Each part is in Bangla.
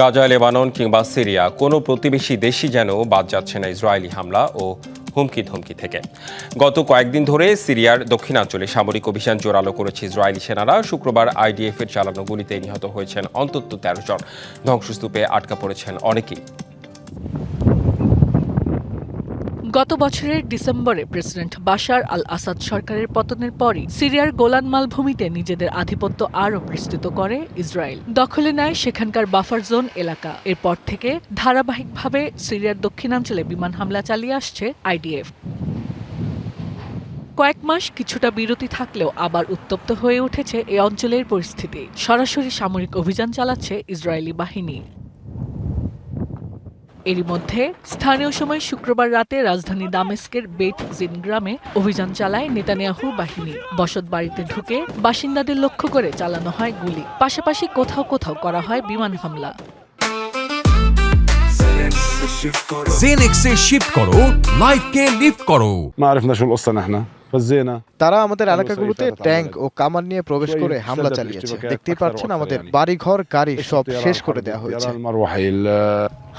গাজা, লেবানন কিংবা সিরিয়া, কোনো প্রতিবেশী দেশই যেন বাদ যাচ্ছে না ইসরায়েলি হামলা ও হুমকি ধমকি থেকে। গত কয়েকদিন ধরে সিরিয়ার দক্ষিণাঞ্চলে সামরিক অভিযান জোরালো করেছে ইসরায়েলি সেনারা। শুক্রবার আইডিএফ এর চালানো গুলিতে নিহত হয়েছেন অন্তত তেরো জন। ধ্বংসস্তূপে আটকা পড়েছেন অনেকেই। গত বছরের ডিসেম্বরে প্রেসিডেন্ট বাশার আল আসাদ সরকারের পতনের পরই সিরিয়ার গোলান মালভূমিতে নিজেদের আধিপত্য আরও বিস্তৃত করে ইসরায়েল। দখলে নেয় সেখানকার বাফার জোন এলাকা। এরপর থেকে ধারাবাহিকভাবে সিরিয়ার দক্ষিণাঞ্চলে বিমান হামলা চালিয়ে আসছে আইডিএফ। কয়েক মাস কিছুটা বিরতি থাকলেও আবার উত্তপ্ত হয়ে উঠেছে এই অঞ্চলের পরিস্থিতি। সরাসরি সামরিক অভিযান চালাচ্ছে ইসরায়েলি বাহিনী। এরই মধ্যে স্থানীয় সময় শুক্রবার রাতে রাজধানী দামেস্কের বেট জিন গ্রামে অভিযান চালায় নেতানিয়াহু বাহিনী বসত বাড়িতে ঢুকে বাসিন্দাদের লক্ষ্য করে চালানো হয় গুলি পাশাপাশি কোথাও কোথাও করা হয় বিমান হামলা জেনেক্সে শিফট করো লাইফকে লিফট করো ما عرفنا شو القصه نحن فزينا তারা আমাদের এলাকাগুলোতে ট্যাঙ্ক ও কামান নিয়ে প্রবেশ করে হামলা চালিয়েছে। দেখতেই পাচ্ছেন আমাদের বাড়িঘর গাড়ি সব শেষ করে দেওয়া হয়েছে।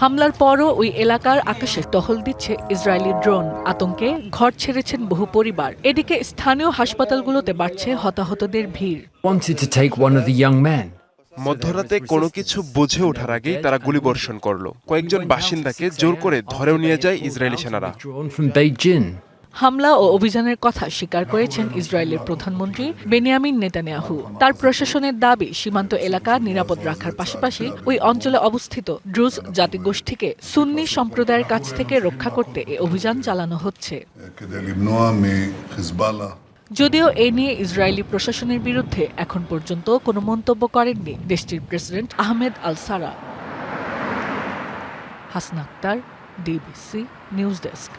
হামলার পরও ওই এলাকার আকাশে টহল দিচ্ছে ইসরায়েলি ড্রোন। আতঙ্কে ঘর ছেড়েছেন বহু পরিবার। এদিকে স্থানীয় হাসপাতালগুলোতে বাড়ছে হতাহতদের ভিড়। মধ্যরাতে কোনো কিছু বুঝে ওঠার আগেই তারা গুলিবর্ষণ করল। কয়েকজন বাসিন্দাকে জোর করে ধরেও নিয়ে যায় ইসরায়েলি সেনারা। হামলা ও অভিযানের কথা স্বীকার করেছেন ইসরায়েলের প্রধানমন্ত্রী বেনিয়ামিন নেতানিয়াহু। তার প্রশাসনের দাবি, সীমান্ত এলাকা নিরাপদ রাখার পাশাপাশি ওই অঞ্চলে অবস্থিত ড্রুজ জাতিগোষ্ঠীকে সুন্নি সম্প্রদায়ের কাছ থেকে রক্ষা করতে এ অভিযান চালানো হচ্ছে। যদিও এ নিয়ে ইসরায়েলি প্রশাসনের বিরুদ্ধে এখন পর্যন্ত কোনো মন্তব্য করেননি দেশটির president Ahmed al Sharaa Hasna Akter DBC news desk